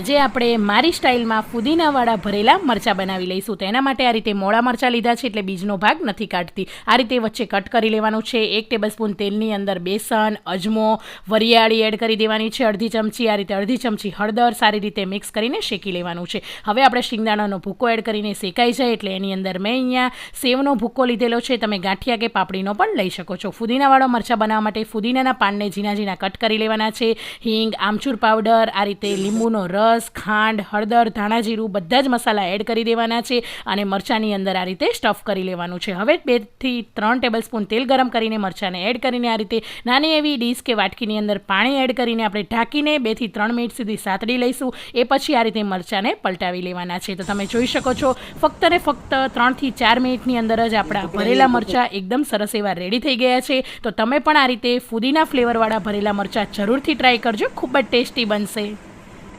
આજે આપણે મારી સ્ટાઇલમાં ફુદીનાવાળા ભરેલા મરચાં બનાવી લઈશું. તો એના માટે આ રીતે મોળા મરચાં લીધા છે એટલે બીજનો ભાગ નથી કાઢતી. આ રીતે વચ્ચે કટ કરી લેવાનું છે. એક ટેબલસ્પૂન તેલની અંદર બેસન, અજમો, વરિયાળી એડ કરી દેવાની છે. અડધી ચમચી આ રીતે અડધી ચમચી હળદર સારી રીતે મિક્સ કરીને શેકી લેવાનું છે. હવે આપણે શિંગદાણાનો ભૂકો એડ કરીને શેકાઈ જાય એટલે એની અંદર મેં અહીંયા સેવનો ભૂકો લીધેલો છે. તમે ગાંઠિયા કે પાપડીનો પણ લઈ શકો છો. ફુદીનાવાળો મરચાં બનાવવા માટે ફુદીનાના પાનને ઝીણા ઝીણા કટ કરી લેવાના છે. હિંગ, આમચૂર પાવડર, આ રીતે લીંબુનો રસ ખાંડ, હળદર ધાણા જીરું બધા જ મસાલા એડ કરી દેવાના છે અને મરચાંની અંદર આ રીતે સ્ટફ કરી લેવાનું છે. હવે બેથી ત્રણ ટેબલસ્પૂન તેલ ગરમ કરીને મરચાંને એડ કરીને આ રીતે નાની એવી ડીશ કે વાટકીની અંદર પાણી એડ કરીને આપણે ઢાંકીને બેથી ત્રણ મિનિટ સુધી સાતડી લઈશું. એ પછી આ રીતે મરચાંને પલટાવી લેવાના છે. તો તમે જોઈ શકો છો, ફક્ત ને ફક્ત ત્રણથી ચાર મિનિટની અંદર જ આપણા ભરેલા મરચાં એકદમ સરસ એવા રેડી થઈ ગયા છે. તો તમે પણ આ રીતે ફુદીના ફ્લેવરવાળા ભરેલા મરચાં જરૂરથી ટ્રાય કરજો. ખૂબ જ ટેસ્ટી બનશે.